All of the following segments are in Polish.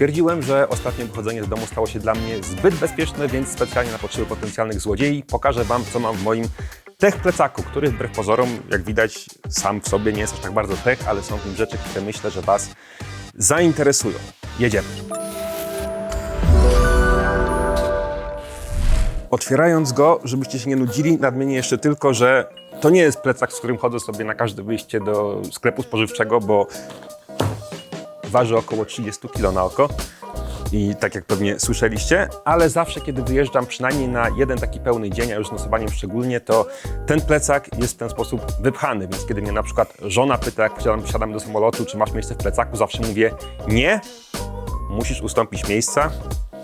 Stwierdziłem, że ostatnio wychodzenie z domu stało się dla mnie zbyt bezpieczne, więc specjalnie na potrzeby potencjalnych złodziei pokażę Wam, co mam w moim tech plecaku, który wbrew pozorom, jak widać, sam w sobie nie jest aż tak bardzo tech, ale są w nim rzeczy, które myślę, że Was zainteresują. Jedziemy. Otwierając go, żebyście się nie nudzili, nadmienię jeszcze tylko, że to nie jest plecak, z którym chodzę sobie na każde wyjście do sklepu spożywczego, bo waży około 30 kg na oko. I tak jak pewnie słyszeliście, ale zawsze, kiedy wyjeżdżam przynajmniej na jeden taki pełny dzień, a już z nosowaniem szczególnie, to ten plecak jest w ten sposób wypchany. Więc kiedy mnie na przykład żona pyta, jak wsiadam, wsiadam do samolotu, czy masz miejsce w plecaku, zawsze mówię nie, musisz ustąpić miejsca,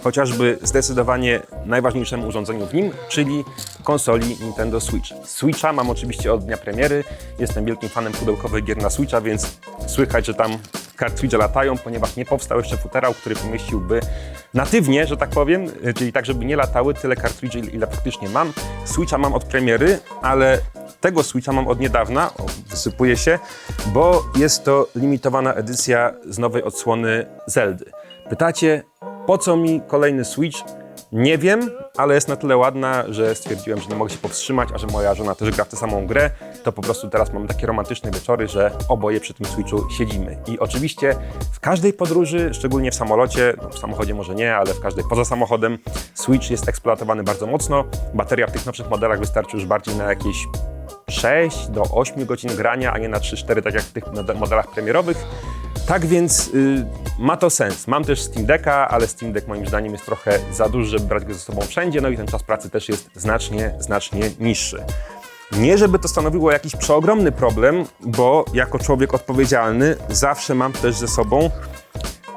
chociażby zdecydowanie najważniejszemu urządzeniu w nim, czyli konsoli Nintendo Switch. Switcha mam oczywiście od dnia premiery, jestem wielkim fanem pudełkowych gier na Switcha, więc słychać, że tam kartridże latają, ponieważ nie powstał jeszcze futerał, który pomieściłby natywnie, że tak powiem, y, czyli tak, żeby nie latały tyle kartridży, ile faktycznie mam. Switcha mam od premiery, ale tego Switcha mam od niedawna, o, wysypuje się, bo jest to limitowana edycja z nowej odsłony Zeldy. Pytacie, po co mi kolejny Switch? Nie wiem, ale jest na tyle ładna, że stwierdziłem, że nie mogę się powstrzymać, a że moja żona też gra w tę samą grę, to po prostu teraz mamy takie romantyczne wieczory, że oboje przy tym Switchu siedzimy. I oczywiście w każdej podróży, szczególnie w samolocie, no w samochodzie może nie, ale w każdej poza samochodem, Switch jest eksploatowany bardzo mocno. Bateria w tych nowszych modelach wystarczy już bardziej na jakieś 6 do 8 godzin grania, a nie na 3-4, tak jak w tych mode- modelach premierowych. Tak więc y, ma to sens. Mam też Steam Decka, ale Steam Deck moim zdaniem jest trochę za duży, żeby brać go ze sobą wszędzie, no i ten czas pracy też jest znacznie, znacznie niższy. Nie, żeby to stanowiło jakiś przeogromny problem, bo jako człowiek odpowiedzialny zawsze mam też ze sobą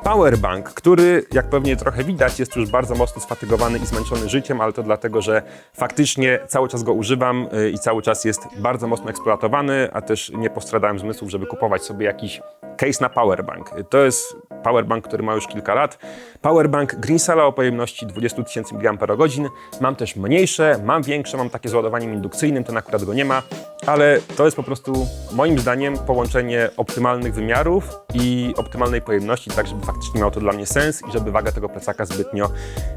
Powerbank, który, jak pewnie trochę widać, jest już bardzo mocno sfatygowany i zmęczony życiem, ale to dlatego, że faktycznie cały czas go używam y, i cały czas jest bardzo mocno eksploatowany, a też nie postradałem zmysłów, żeby kupować sobie jakiś case na Powerbank. To jest Powerbank, który ma już kilka lat. Powerbank Greensala o pojemności 20 tysięcy mAh. Mam też mniejsze, mam większe, mam takie z ładowaniem indukcyjnym, ten akurat go nie ma, ale to jest po prostu moim zdaniem połączenie optymalnych wymiarów i optymalnej pojemności, tak żeby faktycznie miało to dla mnie sens i żeby waga tego plecaka zbytnio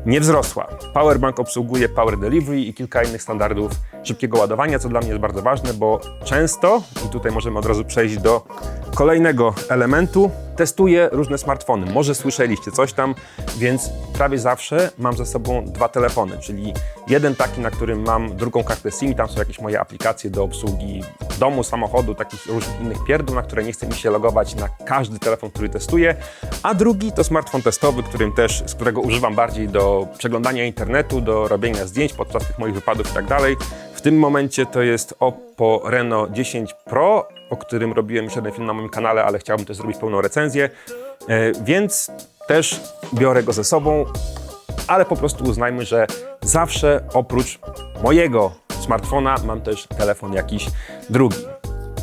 nie wzrosła. Powerbank obsługuje Power Delivery i kilka innych standardów szybkiego ładowania, co dla mnie jest bardzo ważne, bo często, i tutaj możemy od razu przejść do kolejnego elementu, testuję różne smartfony. Może słyszeliście coś tam, więc prawie zawsze mam ze sobą dwa telefony, czyli jeden taki, na którym mam drugą kartę SIM, tam są jakieś moje aplikacje do obsługi domu, samochodu, takich różnych innych pierdół, na które nie chce mi się logować na każdy telefon, który testuję, a drugi to smartfon testowy, którym też, z którego używam bardziej do przeglądania internetu, do robienia zdjęć podczas tych moich wypadów i tak dalej. W tym momencie to jest Oppo Reno 10 Pro, o którym robiłem już jeden film na moim kanale, ale chciałbym też zrobić pełną recenzję, E, więc też biorę go ze sobą, ale po prostu uznajmy, że zawsze oprócz mojego smartfona mam też telefon jakiś drugi.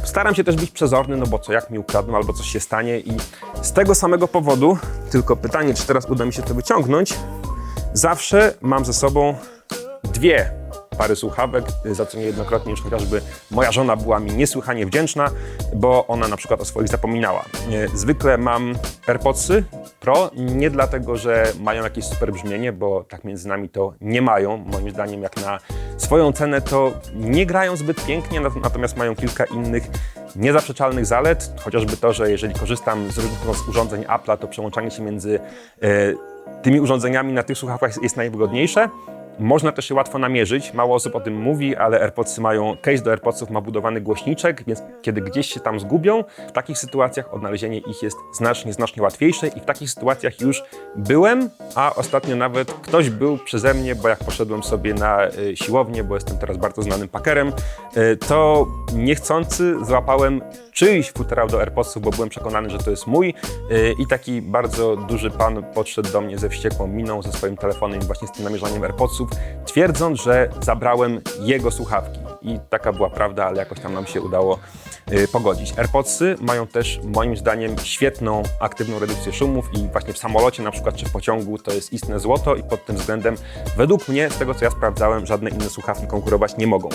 Staram się też być przezorny, no bo co, jak mi ukradną albo coś się stanie i z tego samego powodu, tylko pytanie, czy teraz uda mi się to wyciągnąć, zawsze mam ze sobą dwie pary słuchawek, za co niejednokrotnie już chociażby moja żona była mi niesłychanie wdzięczna, bo ona na przykład o swoich zapominała. E, Zwykle mam AirPodsy Pro, nie dlatego, że mają jakieś super brzmienie, bo tak między nami to nie mają. Moim zdaniem jak na swoją cenę to nie grają zbyt pięknie, nat- natomiast mają kilka innych niezaprzeczalnych zalet, chociażby to, że jeżeli korzystam z różnych urządzeń Apple'a, to przełączanie się między e, tymi urządzeniami na tych słuchawkach jest najwygodniejsze. Można też je łatwo namierzyć, mało osób o tym mówi, ale AirPodsy mają, case do AirPodsów ma budowany głośniczek, więc kiedy gdzieś się tam zgubią, w takich sytuacjach odnalezienie ich jest znacznie, znacznie łatwiejsze i w takich sytuacjach już byłem, a ostatnio nawet ktoś był przeze mnie, bo jak poszedłem sobie na y, siłownię, bo jestem teraz bardzo znanym pakerem, y, to niechcący złapałem czyjś futerał do AirPodsów, bo byłem przekonany, że to jest mój y, i taki bardzo duży pan podszedł do mnie ze wściekłą miną, ze swoim telefonem właśnie z tym namierzaniem AirPodsów, twierdząc, że zabrałem jego słuchawki. I taka była prawda, ale jakoś tam nam się udało y, pogodzić. AirPodsy mają też moim zdaniem świetną aktywną redukcję szumów i właśnie w samolocie na przykład czy w pociągu to jest istne złoto i pod tym względem według mnie, z tego co ja sprawdzałem, żadne inne słuchawki konkurować nie mogą.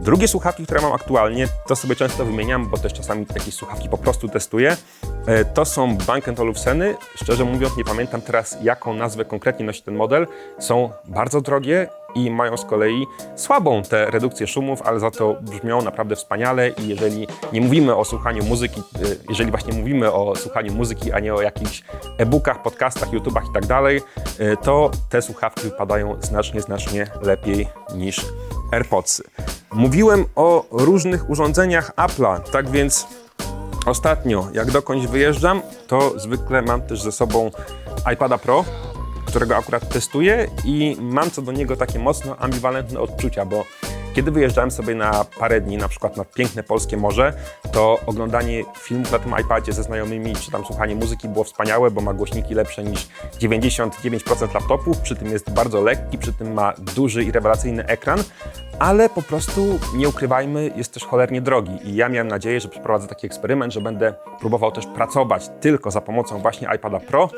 Drugie słuchawki, które mam aktualnie, to sobie często wymieniam, bo też czasami jakieś słuchawki po prostu testuję. E, To są Bang Olufseny. Szczerze mówiąc, nie pamiętam teraz, jaką nazwę konkretnie nosi ten model. Są bardzo drogie i mają z kolei słabą tę redukcję szumów, ale za to brzmią naprawdę wspaniale i jeżeli nie mówimy o słuchaniu muzyki, y, jeżeli właśnie mówimy o słuchaniu muzyki, a nie o jakichś e-bookach, podcastach, YouTubach i tak dalej, y, to te słuchawki wypadają znacznie, znacznie lepiej niż AirPodsy. Mówiłem o różnych urządzeniach Apple'a, tak więc Ostatnio, jak dokądś wyjeżdżam, to zwykle mam też ze sobą iPada Pro, którego akurat testuję i mam co do niego takie mocno ambiwalentne odczucia, bo kiedy wyjeżdżałem sobie na parę dni, na przykład na piękne polskie morze, to oglądanie filmów na tym iPadzie ze znajomymi, czy tam słuchanie muzyki było wspaniałe, bo ma głośniki lepsze niż 99% laptopów, przy tym jest bardzo lekki, przy tym ma duży i rewelacyjny ekran, ale po prostu, nie ukrywajmy, jest też cholernie drogi. I ja miałem nadzieję, że przeprowadzę taki eksperyment, że będę próbował też pracować tylko za pomocą właśnie iPada Pro,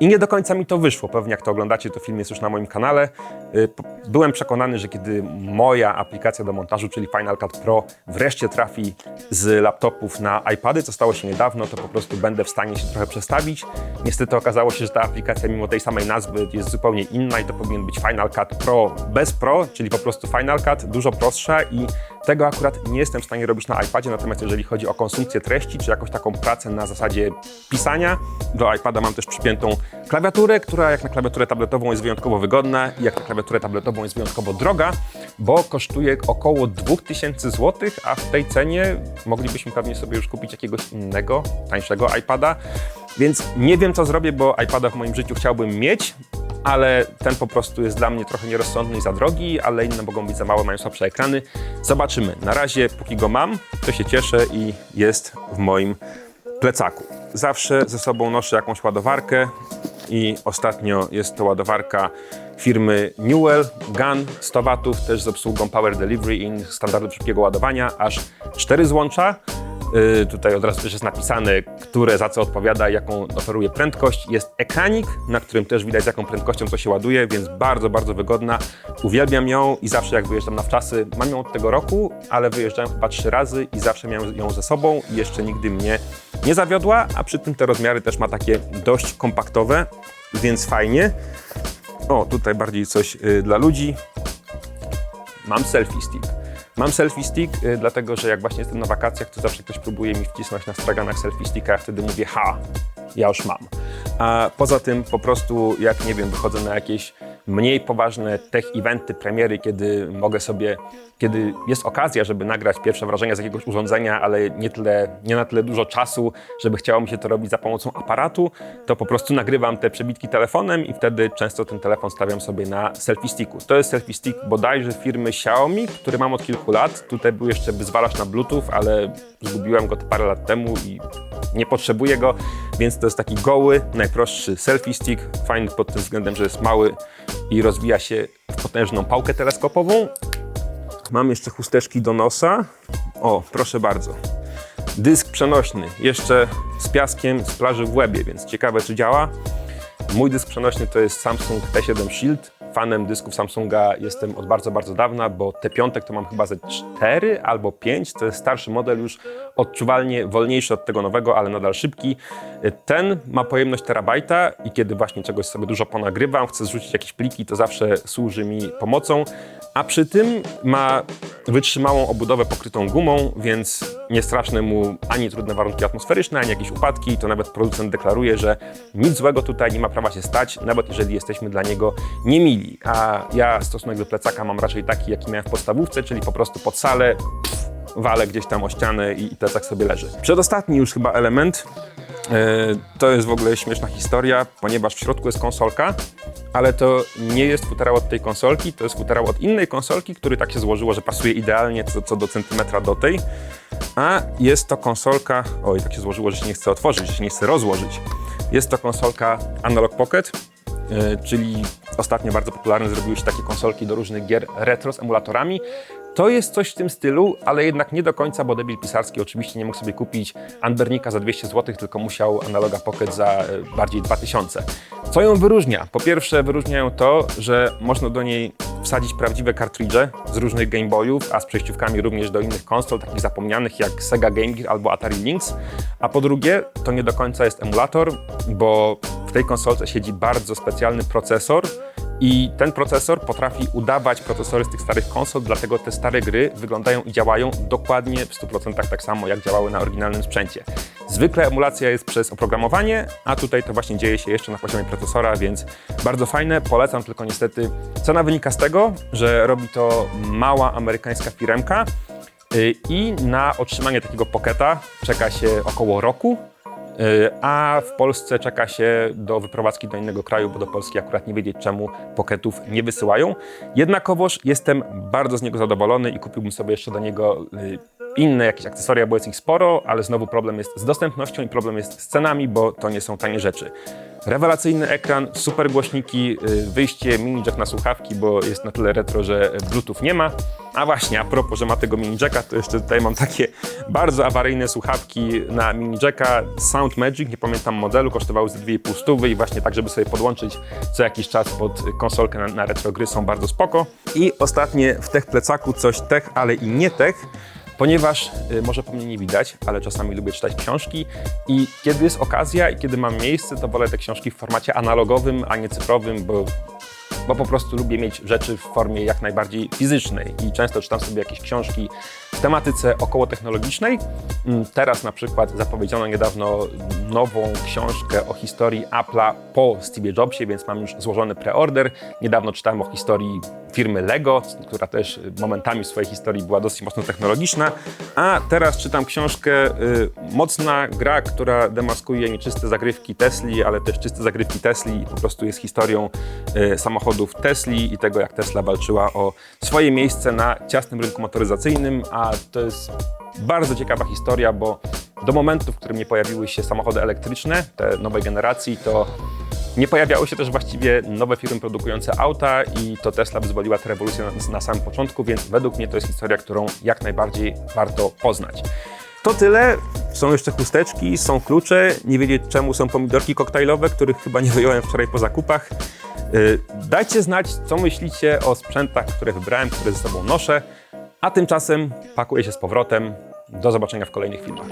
i nie do końca mi to wyszło. Pewnie jak to oglądacie, to film jest już na moim kanale. Y, Byłem przekonany, że kiedy moja aplikacja do montażu, czyli Final Cut Pro, wreszcie trafi z laptopów na iPady, co stało się niedawno, to po prostu będę w stanie się trochę przestawić. Niestety okazało się, że ta aplikacja mimo tej samej nazwy jest zupełnie inna i to powinien być Final Cut Pro bez Pro, czyli po prostu Final Cut, dużo prostsza i tego akurat nie jestem w stanie robić na iPadzie, natomiast jeżeli chodzi o konsumpcję treści, czy jakąś taką pracę na zasadzie pisania, do iPada mam też przypiętą klawiaturę, która jak na klawiaturę tabletową jest wyjątkowo wygodna i jak na klawiaturę tabletową jest wyjątkowo droga, bo kosztuje około 2000 zł, a w tej cenie moglibyśmy pewnie sobie już kupić jakiegoś innego, tańszego iPada, więc nie wiem co zrobię, bo iPada w moim życiu chciałbym mieć, ale ten po prostu jest dla mnie trochę nierozsądny i za drogi, ale inne mogą być za małe, mają słabsze ekrany. Zobaczymy. Na razie, póki go mam, to się cieszę i jest w moim plecaku. Zawsze ze sobą noszę jakąś ładowarkę i ostatnio jest to ładowarka firmy Newell Gun 100 watów, też z obsługą Power Delivery i standardu szybkiego ładowania, aż 4 złącza. Yy, tutaj od razu też jest napisane, które za co odpowiada, jaką oferuje prędkość. Jest ekranik, na którym też widać z jaką prędkością to się ładuje, więc bardzo, bardzo wygodna. Uwielbiam ją i zawsze jak wyjeżdżam na wczasy, mam ją od tego roku, ale wyjeżdżałem chyba trzy razy i zawsze miałem ją ze sobą i jeszcze nigdy mnie nie zawiodła, a przy tym te rozmiary też ma takie dość kompaktowe, więc fajnie. O, tutaj bardziej coś yy, dla ludzi. Mam selfie stick. Mam selfie stick, y, dlatego że jak właśnie jestem na wakacjach, to zawsze ktoś próbuje mi wcisnąć na straganach selfie sticka, ja wtedy mówię ha, ja już mam. A poza tym po prostu, jak nie wiem, wychodzę na jakieś mniej poważne tech eventy, premiery, kiedy mogę sobie, kiedy jest okazja, żeby nagrać pierwsze wrażenia z jakiegoś urządzenia, ale nie, tyle, nie na tyle dużo czasu, żeby chciało mi się to robić za pomocą aparatu, to po prostu nagrywam te przebitki telefonem i wtedy często ten telefon stawiam sobie na selfie sticku. To jest selfie stick bodajże firmy Xiaomi, który mam od kilku lat. Tutaj był jeszcze wyzwalacz na Bluetooth, ale zgubiłem go parę lat temu i nie potrzebuję go, więc to jest taki goły, najprostszy selfie stick. Fajny pod tym względem, że jest mały i rozwija się w potężną pałkę teleskopową. Mam jeszcze chusteczki do nosa. O, proszę bardzo. Dysk przenośny, jeszcze z piaskiem z plaży w Łebie, więc ciekawe czy działa. Mój dysk przenośny to jest Samsung T7 Shield. Fanem dysków Samsunga jestem od bardzo, bardzo dawna, bo T5 to mam chyba ze 4 albo 5. To jest starszy model już odczuwalnie wolniejszy od tego nowego, ale nadal szybki. Ten ma pojemność terabajta i kiedy właśnie czegoś sobie dużo ponagrywam, chcę zrzucić jakieś pliki, to zawsze służy mi pomocą. A przy tym ma wytrzymałą obudowę pokrytą gumą, więc nie straszne mu ani trudne warunki atmosferyczne, ani jakieś upadki. To nawet producent deklaruje, że nic złego tutaj nie ma prawa się stać, nawet jeżeli jesteśmy dla niego niemili. A ja stosunek do plecaka mam raczej taki, jaki miałem w podstawówce, czyli po prostu pod salę walę gdzieś tam o ścianę i, i plecak sobie leży. Przedostatni już chyba element E, To jest w ogóle śmieszna historia, ponieważ w środku jest konsolka, ale to nie jest futerał od tej konsolki, to jest futerał od innej konsolki, który tak się złożyło, że pasuje idealnie co, co do centymetra do tej. A jest to konsolka, oj, tak się złożyło, że się nie chce otworzyć, że się nie chce rozłożyć. Jest to konsolka Analog Pocket, e, czyli ostatnio bardzo popularne zrobiły się takie konsolki do różnych gier retro z emulatorami. To jest coś w tym stylu, ale jednak nie do końca, bo debil pisarski oczywiście nie mógł sobie kupić Anbernika za 200 zł, tylko musiał analoga Pocket za e, bardziej 2000. Co ją wyróżnia? Po pierwsze wyróżnia ją to, że można do niej wsadzić prawdziwe kartridże z różnych Game Boyów, a z przejściówkami również do innych konsol, takich zapomnianych jak Sega Game Gear albo Atari Lynx. A po drugie, to nie do końca jest emulator, bo w tej konsolce siedzi bardzo specjalny procesor, i ten procesor potrafi udawać procesory z tych starych konsol, dlatego te stare gry wyglądają i działają dokładnie w 100% tak samo, jak działały na oryginalnym sprzęcie. Zwykle emulacja jest przez oprogramowanie, a tutaj to właśnie dzieje się jeszcze na poziomie procesora, więc bardzo fajne. Polecam, tylko niestety cena wynika z tego, że robi to mała amerykańska firemka y, i na otrzymanie takiego poketa czeka się około roku. Y, a w Polsce czeka się do wyprowadzki do innego kraju, bo do Polski akurat nie wiedzieć czemu poketów nie wysyłają. Jednakowoż jestem bardzo z niego zadowolony i kupiłbym sobie jeszcze do niego y, inne jakieś akcesoria, bo jest ich sporo, ale znowu problem jest z dostępnością i problem jest z cenami, bo to nie są tanie rzeczy. Rewelacyjny ekran, super głośniki, y, wyjście mini jack na słuchawki, bo jest na tyle retro, że Bluetooth nie ma. A właśnie, a propos, że ma tego mini jacka, to jeszcze tutaj mam takie bardzo awaryjne słuchawki na mini jacka Sound Magic, nie pamiętam modelu, kosztowały ze 2,5 stówy i właśnie tak, żeby sobie podłączyć co jakiś czas pod konsolkę na, na retro gry są bardzo spoko. I ostatnie w tech plecaku coś tech, ale i nie tech ponieważ y, może po mnie nie widać, ale czasami lubię czytać książki i kiedy jest okazja i kiedy mam miejsce, to wolę te książki w formacie analogowym, a nie cyfrowym, bo bo po prostu lubię mieć rzeczy w formie jak najbardziej fizycznej i często czytam sobie jakieś książki w tematyce około technologicznej. Mm, Teraz na przykład zapowiedziano niedawno nową książkę o historii Apple'a po Steve Jobsie, więc mam już złożony preorder. Niedawno czytałem o historii firmy Lego, która też momentami w swojej historii była dosyć mocno technologiczna, a teraz czytam książkę y, Mocna gra, która demaskuje nieczyste zagrywki Tesli, ale też czyste zagrywki Tesli. Po prostu jest historią y, samochodów Tesli i tego, jak Tesla walczyła o swoje miejsce na ciasnym rynku motoryzacyjnym, a to jest bardzo ciekawa historia, bo do momentu, w którym nie pojawiły się samochody elektryczne, te nowej generacji, to nie pojawiały się też właściwie nowe firmy produkujące auta i to Tesla wyzwoliła tę rewolucję na, na samym początku, więc według mnie to jest historia, którą jak najbardziej warto poznać. To tyle. Są jeszcze chusteczki, są klucze. Nie wiedzieć czemu są pomidorki koktajlowe, których chyba nie wyjąłem wczoraj po zakupach. Yy, Dajcie znać, co myślicie o sprzętach, które wybrałem, które ze sobą noszę. A tymczasem pakuję się z powrotem. Do zobaczenia w kolejnych filmach.